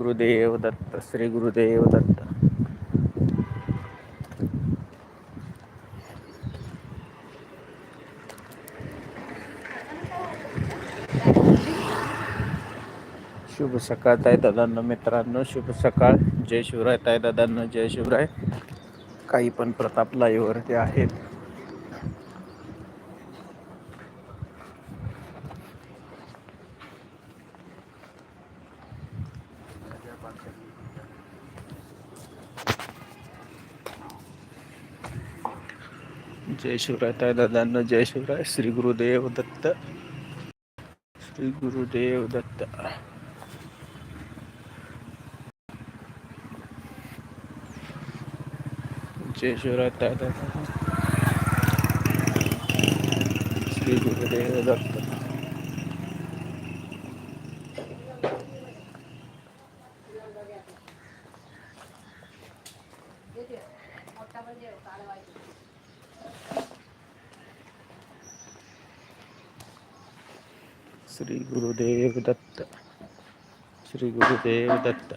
गुरुदेव दत्त श्री गुरुदेव दत्त. शुभ सकाळ ताई दादांना मित्रांनो. शुभ सकाळ. जय शिवराय ताई दादांना जय शिवराय. काही पण प्रताप लाईव्हवरती आहेत. जय शिवराय ताई दादांनो जय शिवराय श्री गुरुदेव दत्त श्री गुरुदेव दत्त जय शिवराय ताई दादांनो श्री गुरुदेव दत्त श्री गुरुदेव दत्त. श्री गुरुदेव दत्त.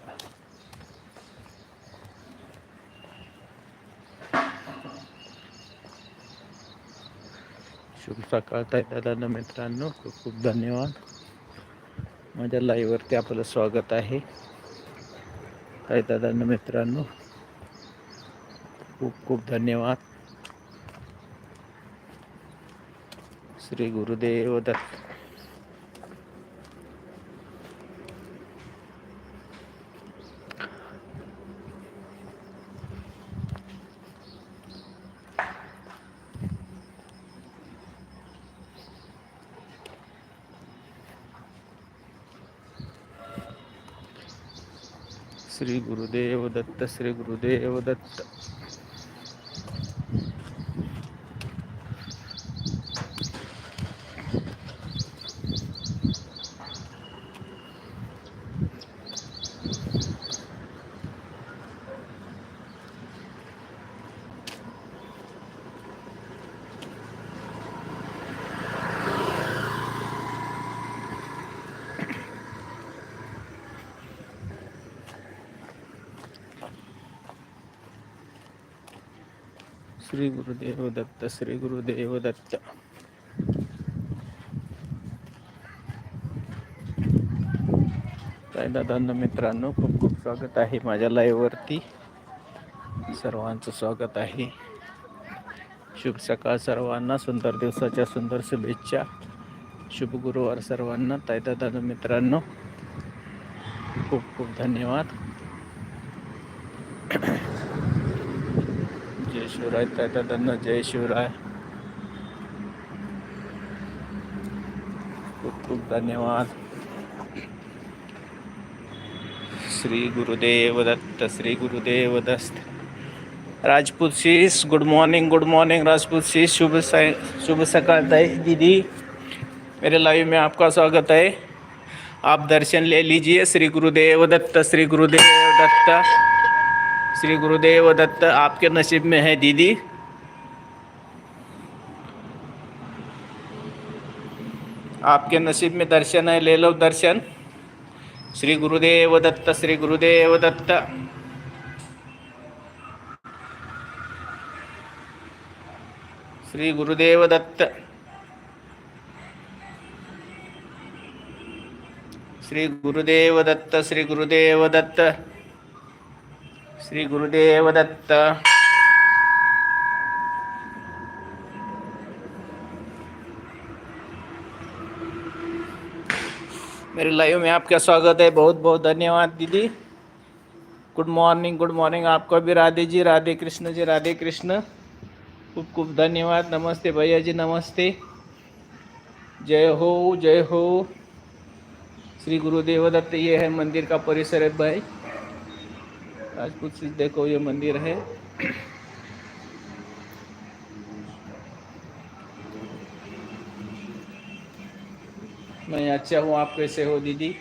शुभ सकाळ दादा मित्रांनो खूप खूप धन्यवाद. माझ्या लाईव्हवरती आपलं स्वागत आहे. काय दादांनो मित्रांनो खूप खूप धन्यवाद. श्री गुरुदेव दत्त. श्री गुरुदेव दत्त श्री गुरुदेव दत्त श्री गुरुदेव दत्त श्री गुरुदेव दत्त. काय दादांना मित्रांनो खूप खूप स्वागत आहे माझ्या लाईव्हवरती सर्वांचं स्वागत आहे. शुभ सकाळ सर्वांना सुंदर दिवसाच्या सुंदर शुभेच्छा. शुभ गुरुवार सर्वांना. ताई मित्रांनो खूप खूप धन्यवाद. शिवराय ताई दादांना जय शिवराय खूप खूप धन्यवाद श्री गुरुदेव दत्त श्री गुरुदेव दत्त राजपूत शीस good morning good morning Rajput शीस शुभ शुभ ताई दीदी मेरे लाइव में आपका स्वागत है। आप दर्शन ले लीजिए। श्री गुरुदेव दत्त श्री गुरुदेव दत्त श्री गुरुदेव दत्त आपके नसीब में है, दीदी। आपके नसीब में दर्शन है, ले लो दर्शन। श्री गुरुदेव दत्त, श्री गुरुदेव दत्त। श्री गुरुदेव दत्त। श्री गुरुदेव दत्त, श्री गुरुदेव दत्त। श्री गुरुदेव दत्त। मेरे लाइव में आपका स्वागत है। बहुत बहुत धन्यवाद दीदी। गुड मॉर्निंग गुड मॉर्निंग आपको भी राधे जी, राधे कृष्ण जी, राधे कृष्ण। खूब खूब धन्यवाद। नमस्ते भैया जी, नमस्ते। जय हो जय हो। श्री गुरुदेव दत्त, ये है मंदिर का परिसर है भाई। राजपूत से देखो, ये मंदिर है। मैं अच्छा हूँ, आप कैसे हो दीदी?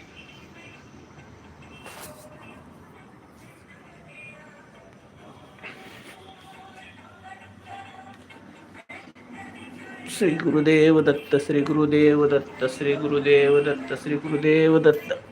श्री गुरुदेव दत्त, श्री गुरुदेव दत्त, श्री गुरुदेव दत्त, श्री गुरुदेव दत्त।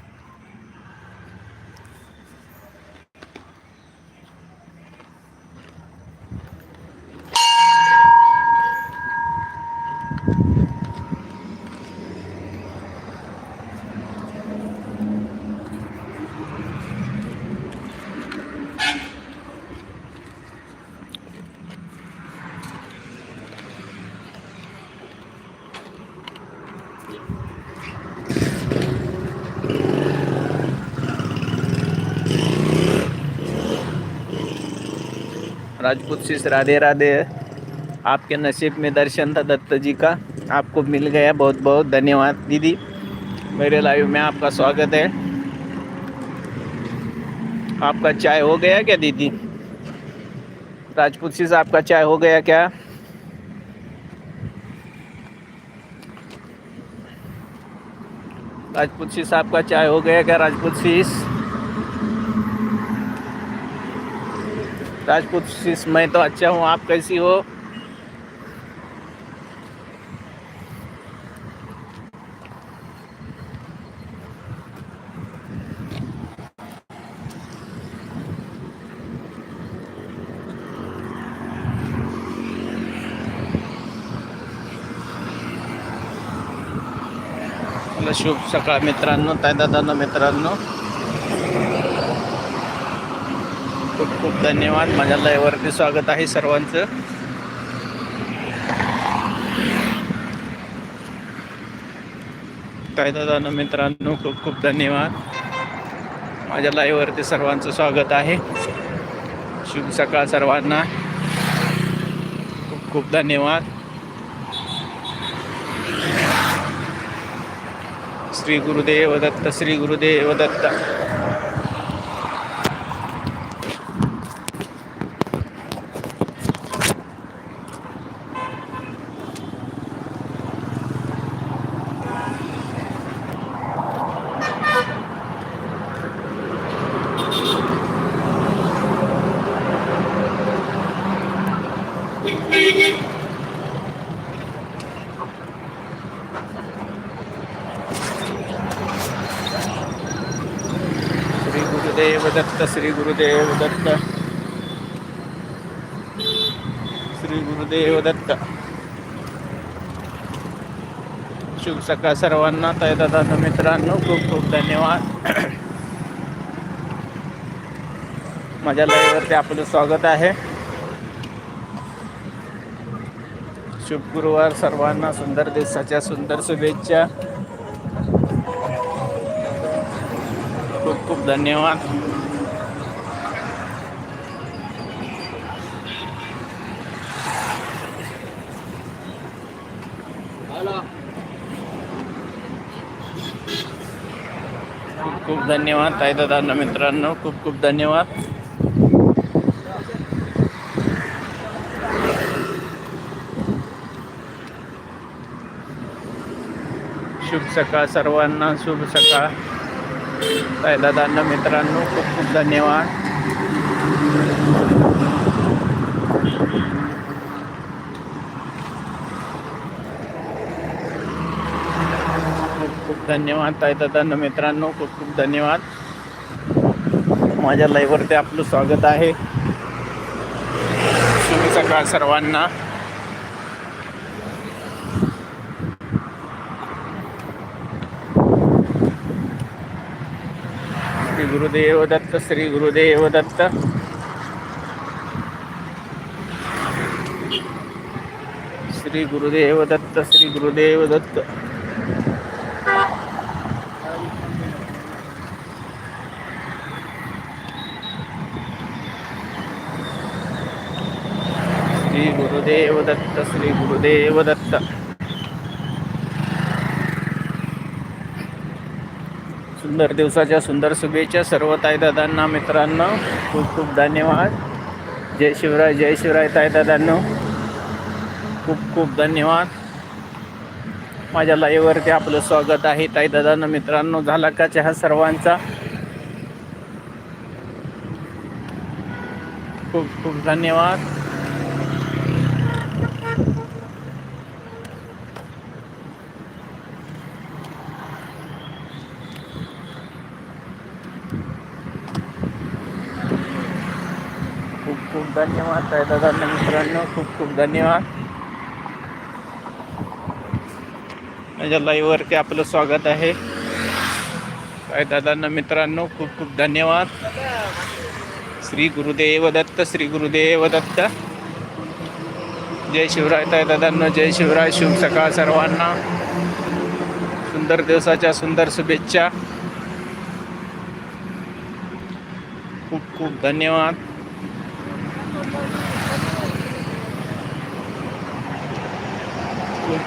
राजपूत शिष राधे राधे। आपके नसीब में दर्शन था दत्त जी का। आपको मिल गया। बहुत बहुत धन्यवाद दीदी। मेरे लाइव में आपका स्वागत है। आपका चाय हो गया क्या दीदी? राजपूत शिष आपका चाय हो गया क्या? राजपूत शिष आपका चाय हो गया क्या? राजपूत शिष राजपूत शिष मैं तो अच्छा हूँ आप कैसी हो? शुभ सकाळ मित्रांनो दादा मित्रांनो. खूप खूप धन्यवाद. माझ्या लाईव्हवरती स्वागत आहे सर्वांचं. काय दादा मित्रांनो खूप खूप धन्यवाद. माझ्या लाईव्हवरती सर्वांचं स्वागत आहे. शुभ सकाळ सर्वांना. खूप खूप धन्यवाद. श्री गुरुदेव दत्त श्री गुरुदेव दत्त श्री गुरुदेव दत्त श्री गुरुदेव दत्त श्री दत्त. शुभ सकाळ सर्वांना. तय दादा मित्रांनो खूप खूप धन्यवाद. माझ्या लाईव्हवरती आपलं स्वागत आहे. शुभ गुरुवार सर्वांना. सुंदर दिवसाच्या सुंदर शुभेच्छा. खूप खूप धन्यवाद. धन्यवाद ताई दादांना मित्रांनो खूप खूप धन्यवाद. शुभ सकाळ सर्वांना शुभ सकाळ. ताई दादांना मित्रांनो खूप खूप धन्यवाद खूप खूप धन्यवाद ताई दादांना मित्रांनो खूप खूप धन्यवाद. माझ्या लाईव्हवरती आपलं स्वागत आहे. शुभ सकाळ सर्वांना. श्री गुरुदेव दत्त श्री गुरुदेव दत्त. श्री गुरुदेव दत्त श्री गुरुदेव दत्त. श्री गुरुदेव दत्त श्री गुरुदेव दत्त. सुंदर दिवसाच्या सुंदर शुभेच्छा सर्व ताईदादांना मित्रांनो. खूप खूप धन्यवाद. जय शिवराय जय शिवराय ताईदादांनो. खूप खूप धन्यवाद. माझ्या लाईव्हवरती आपलं स्वागत आहे ताईदादांना मित्रांनो. झाला का चहा सर्वांचा? खूप खूप धन्यवाद खूप धन्यवाद ताई दादांनो मित्रांनो खूप खूप धन्यवाद. माझ्या लाईव्हवरती आपलं स्वागत आहे. ताई दादांना मित्रांनो खूप खूप धन्यवाद. श्री गुरुदेव दत्त श्री गुरुदेव दत्त. जय शिवराय ताई दादांना जय शिवराय शुभ सकाळ सर्वांना. सुंदर दिवसाच्या सुंदर शुभेच्छा. खूप खूप धन्यवाद.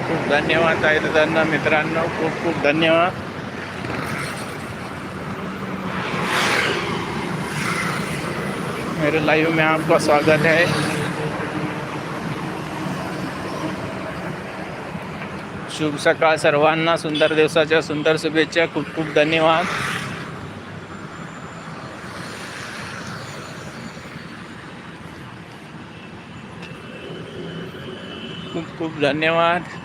खूप धन्यवाद ताई दादांना मित्रांनो, खूप खूप धन्यवाद. मेरे लाइव में आपका स्वागत है। शुभ सकाळ सर्वांना, सुंदर दिवसाच्या सुंदर शुभेच्छा, खूप खूप धन्यवाद. खूप खूप धन्यवाद.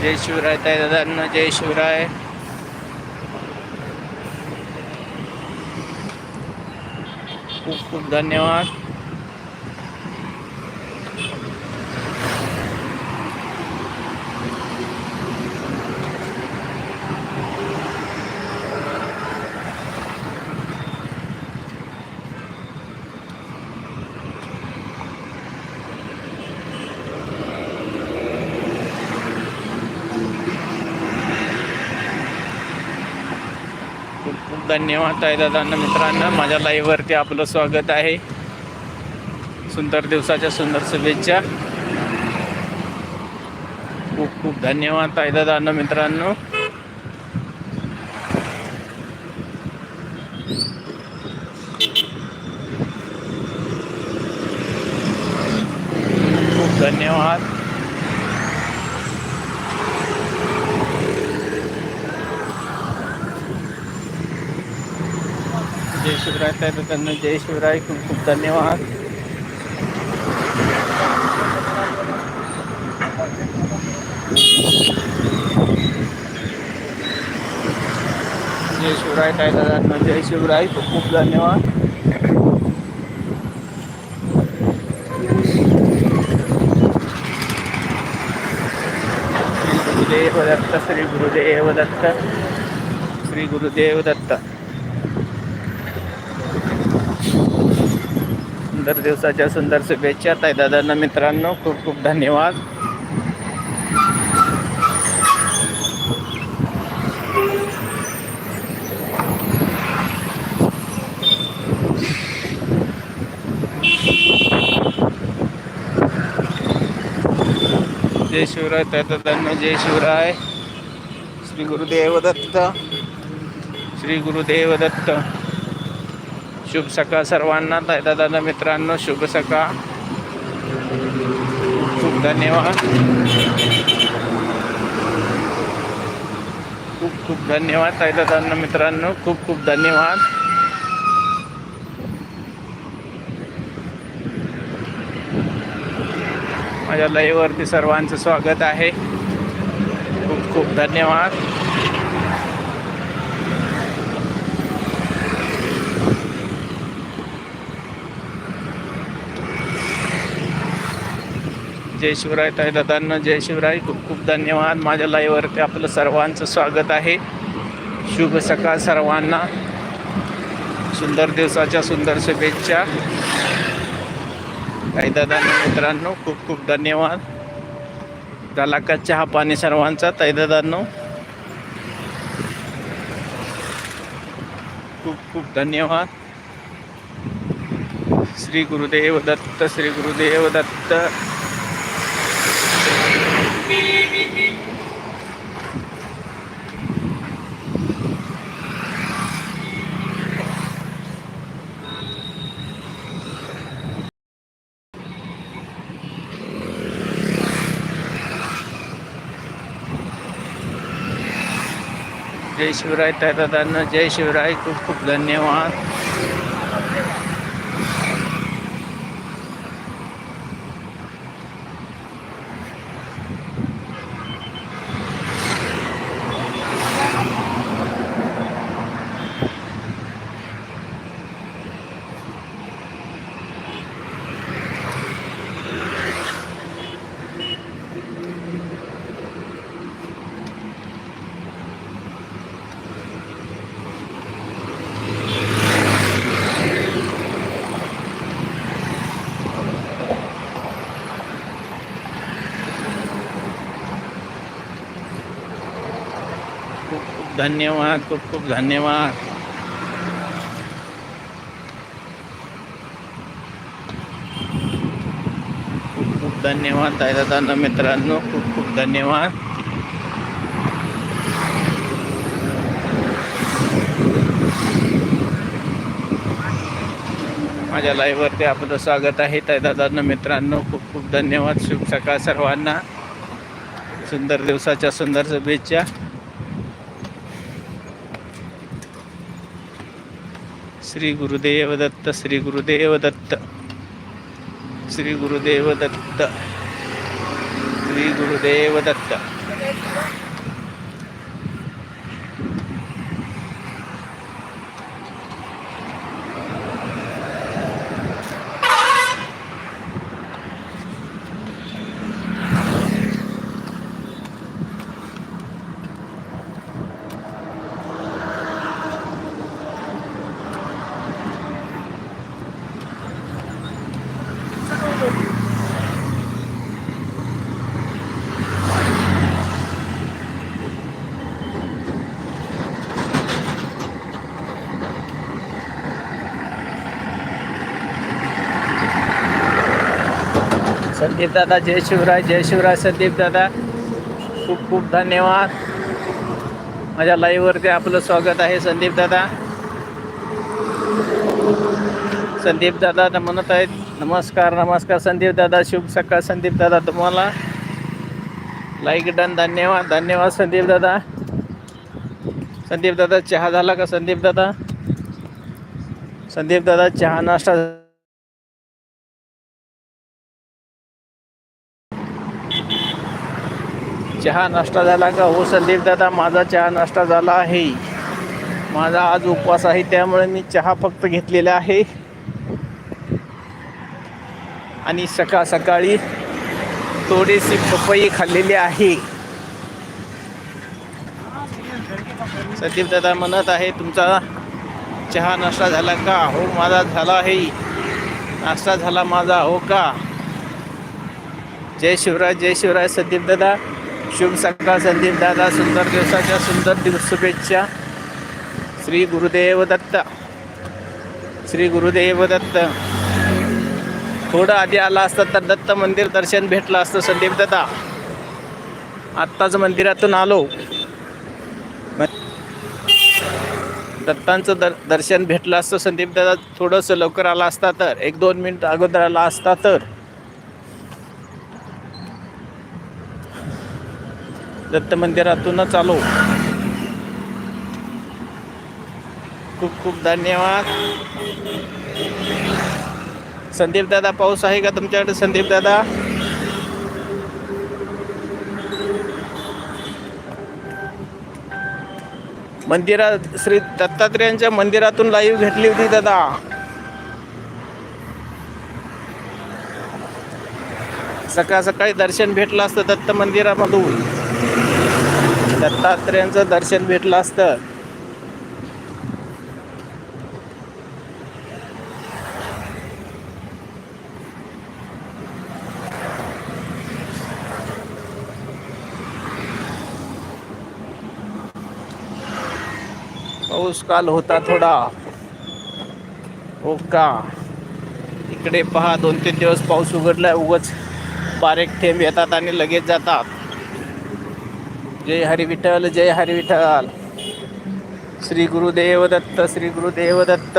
जय शिवराय ताई दादांना जय शिवराय. खूप खूप धन्यवाद खूप खूप धन्यवाद आहे दादांना मित्रांनो. माझ्या लाईव्हवरती आपलं स्वागत आहे. सुंदर दिवसाच्या सुंदर शुभेच्छा. खूप खूप धन्यवाद आहे दादांना मित्रांनो खूप धन्यवाद जय तर त्यांना. जय शिवराय खूप खूप धन्यवाद. जय शिवराय काय दादांना जय शिवराय खूप खूप धन्यवाद. श्री गुरुदेव दत्त श्री गुरुदेव दत्त श्री गुरुदेव दत्त. सुंदर दिवसाच्या सुंदर शुभेच्छा ताई दादांना मित्रांनो खूप खूप धन्यवाद. जय शिवराय ताई दादांना जय शिवराय. श्री गुरुदेव दत्त. श्री गुरुदेव दत्त. शुभ सकाळ सर्वांना दादा दादा मित्रांनो शुभ सकाळ. खूप खूप धन्यवाद. खूप खूप धन्यवाद ताई दादांना मित्रांनो. खूप खूप धन्यवाद. माझ्या लाईव्हवरती सर्वांचं स्वागत आहे. खूप खूप धन्यवाद. जय शिवराय ताई दादांना जय शिवराय. खूप खूप धन्यवाद. माझ्या लाईव्हवरती आपलं सर्वांचं स्वागत आहे. शुभ सकाळ सर्वांना. सुंदर दिवसाच्या सुंदर शुभेच्छा. ताई दादांना मित्रांनो खूप खूप धन्यवाद. त्याला का चहा पाणी सर्वांचा ताई दादांनो? खूप खूप धन्यवाद. श्री गुरुदेव दत्त श्री गुरुदेव दत्त. जय शिवराय दादांना जय शिवराय. खूप खूप धन्यवाद. धन्यवाद खूप खूप धन्यवाद. खूप खूप धन्यवाद ताईदादांना मित्रांनो खूप खूप धन्यवाद. माझ्या लाईव्हवरती आपलं स्वागत आहे ताईदादांना मित्रांनो खूप खूप धन्यवाद. शुभ सकाळ सर्वांना. सुंदर दिवसाच्या सुंदर शुभेच्छा. श्री गुरुदेव दत्त श्री गुरुदेव दत्त श्री गुरुदेव संदीप दादा जय शिवराय जय शिवराय संदीप दादा. खूप खूप धन्यवाद. माझ्या लाईव्हवरती आपलं स्वागत आहे संदीप दादा. संदीप दादा म्हणत आहेत नमस्कार नमस्कार संदीप दादा शुभ सकाळ संदीप दादा तुम्हाला. लाईक डन धन्यवाद धन्यवाद संदीप दादा. संदीप दादा चहा झाला का संदीप दादा? संदीप दादा चहा नाश्ता चहा नाश्ता झाला का? हो संदीप दादा माझा चहा नाश्ता झाला आहे. माझा आज उपवास आहे त्यामुळे मी चहा फक्त घेतलेला आहे. आणि सकाळ सकाळी थोडीशी पपई खाल्लेली आहे. संदीप दादा म्हणत आहे तुमचा चहा नाश्ता झाला का? हो माझा झाला आहे. नाश्ता झाला माझा हो का? जय शिवराय जय शिवराय संदीप दादा. शुभ सकाळ संदीप दादा सुंदर दिवसाच्या सुंदर दिवस शुभेच्छा. श्री गुरुदेव दत्त. श्री गुरुदेव दत्त. थोडं आधी आला असतं तर दत्त मंदिर दर्शन भेटलं असतं संदीप दादा. आत्ताच मंदिरातून आलो. दत्तांचं दर दर्शन भेटलं असतं संदीप दादा. थोडंसं लवकर आला असता तर एक दोन मिनिट अगोदर आला असता तर. दत्त मंदिरातूनच आलो. खूप खूप धन्यवाद. संदीप दादा पाऊस आहे का तुमच्याकडे संदीप दादा? मंदिरात श्री दत्तात्रेयांच्या मंदिरातून लाईव्ह घेतली होती दादा. सकाळ सकाळी दर्शन भेटलं असतं दत्त मंदिरामधून. दत्तात्रेयांचं दर्शन भेटलं असतं. पाऊस काल होता थोडा. हो का? इकडे पहा दोन तीन दिवस पाऊस उघडला उगच बारीक थेंब येतात आणि लगेच जातात. जय हरी विठ्ठल जय हरी विठ्ठल। श्री गुरुदेव दत्त श्री गुरुदेव दत्त।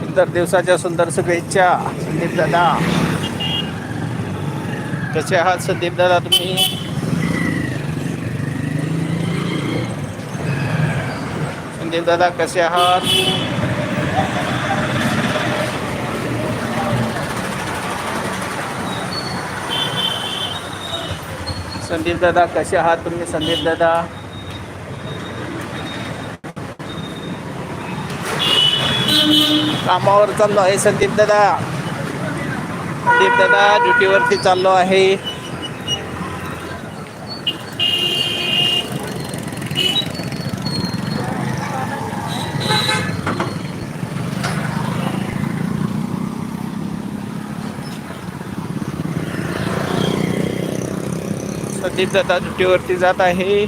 सुंदर दिवसाच्या सुंदर शुभेच्छा संदीप दादा। कसे आहात संदीप दादा तुम्ही? संदीप दादा कसे आहात? संदीप दादा कसे आहात तुम्ही? संदीप दादा. कामावर चाललो आहे संदीप दादा. संदीप दादा ड्युटीवरती चाललो आहे. संदीप दादा ड्युटीवरती जात आहे.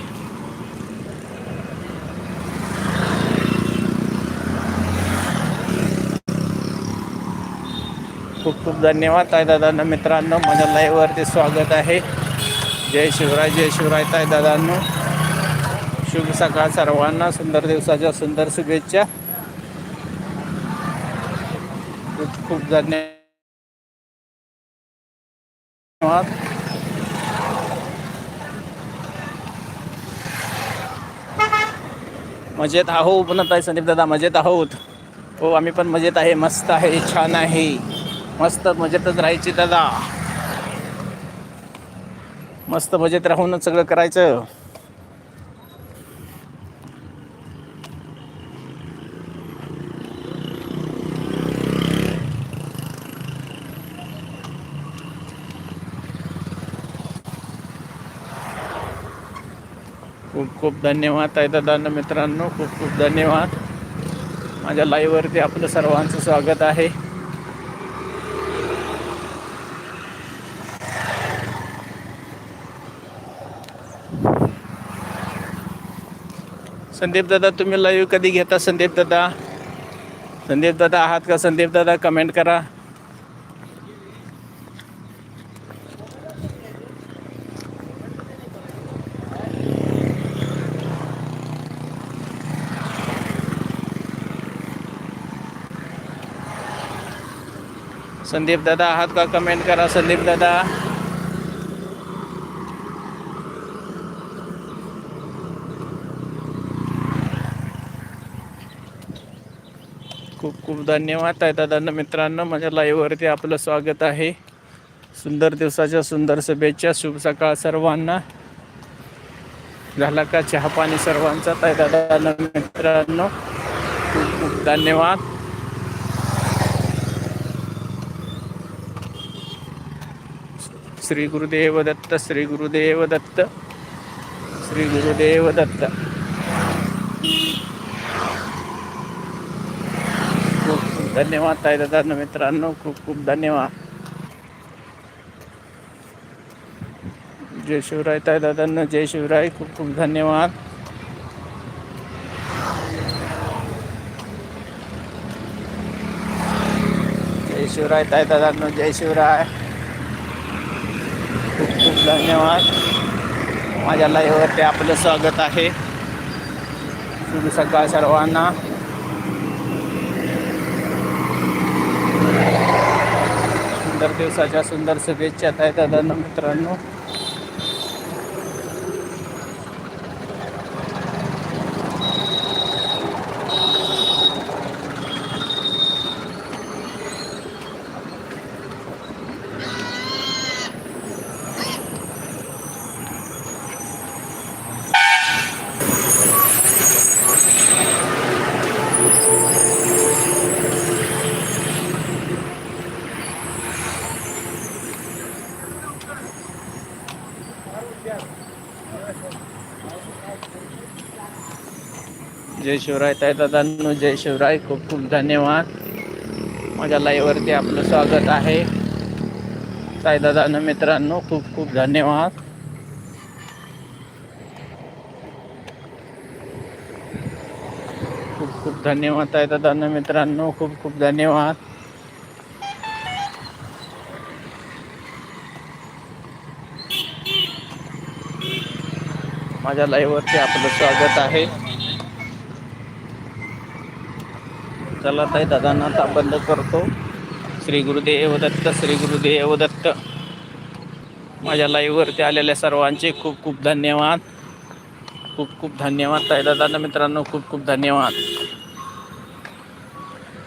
खूप खूप धन्यवाद ताई दादांना मित्रांनो. माझ्या लाईव्हवरती स्वागत आहे. जय शिवराय जय शिवराय ताई दादांनो. शुभ सकाळ सर्वांना सुंदर दिवसाच्या सुंदर शुभेच्छा. खूप खूप धन्यवाद. मजेत आहो म्हणत आहे संदीप दादा मजेत आहोत. हो आम्ही पण मजेत आहे मस्त आहे छान आहे. मस्त मजेतच राहायची दादा. मस्त मजेत राहूनच सगळं करायचं. खूप धन्यवाद आहे दादांना मित्रांनो खूप खूप धन्यवाद. माझ्या लाईव्हवरती आपलं सर्वांचं स्वागत आहे. संदीप दादा तुम्ही लाईव्ह कधी घेता? संदीप दादा. संदीप दादा आहात का? संदीप दादा कमेंट करा. संदीप दादा आहात का? कमेंट करा संदीप दादा. खूप खूप धन्यवाद आहे दादांना मित्रांनो. माझ्या लाईव्हवरती आपलं स्वागत आहे. सुंदर दिवसाच्या सुंदर शुभेच्छा शुभ सकाळ सर्वांना. झाला का चहा पाणी सर्वांचा ताई दादांना मित्रांनो? खूप खूप धन्यवाद. श्री गुरुदेव दत्त श्री गुरुदेव दत्त श्री गुरुदेव दत्त. खूप खूप धन्यवाद ताई दादा मित्रांनो खूप खूप धन्यवाद. जय शिवराय ताई दादांना जय शिवराय खूप खूप धन्यवाद. जय शिवराय ताई दादांना जय शिवराय. धन्यवाद. माझ्या लाईव्हवरती आपलं स्वागत आहे. शुभ सकाळ सर्वांना. सुंदर दिवसाच्या सुंदर शुभेच्छा आहेत दादांना मित्रांनो. जय शिवराय तायदादांनो जय शिवराय. खूप खूप धन्यवाद. माझ्या लाईववरती आपलं स्वागत आहे. साईदादानं मित्रांनो खूप खूप धन्यवाद. खूप खूप धन्यवाद आहे मित्रांनो खूप खूप धन्यवाद. माझ्या लाईव्हवरती आपलं स्वागत आहे. चला ताई दादांना आता बंद करतो. श्री गुरुदेव दत्त श्री गुरुदेव दत्त. माझ्या लाईव्हवरती आलेल्या सर्वांचे खूप खूप धन्यवाद. खूप खूप धन्यवाद ताई दादांना मित्रांनो खूप खूप धन्यवाद.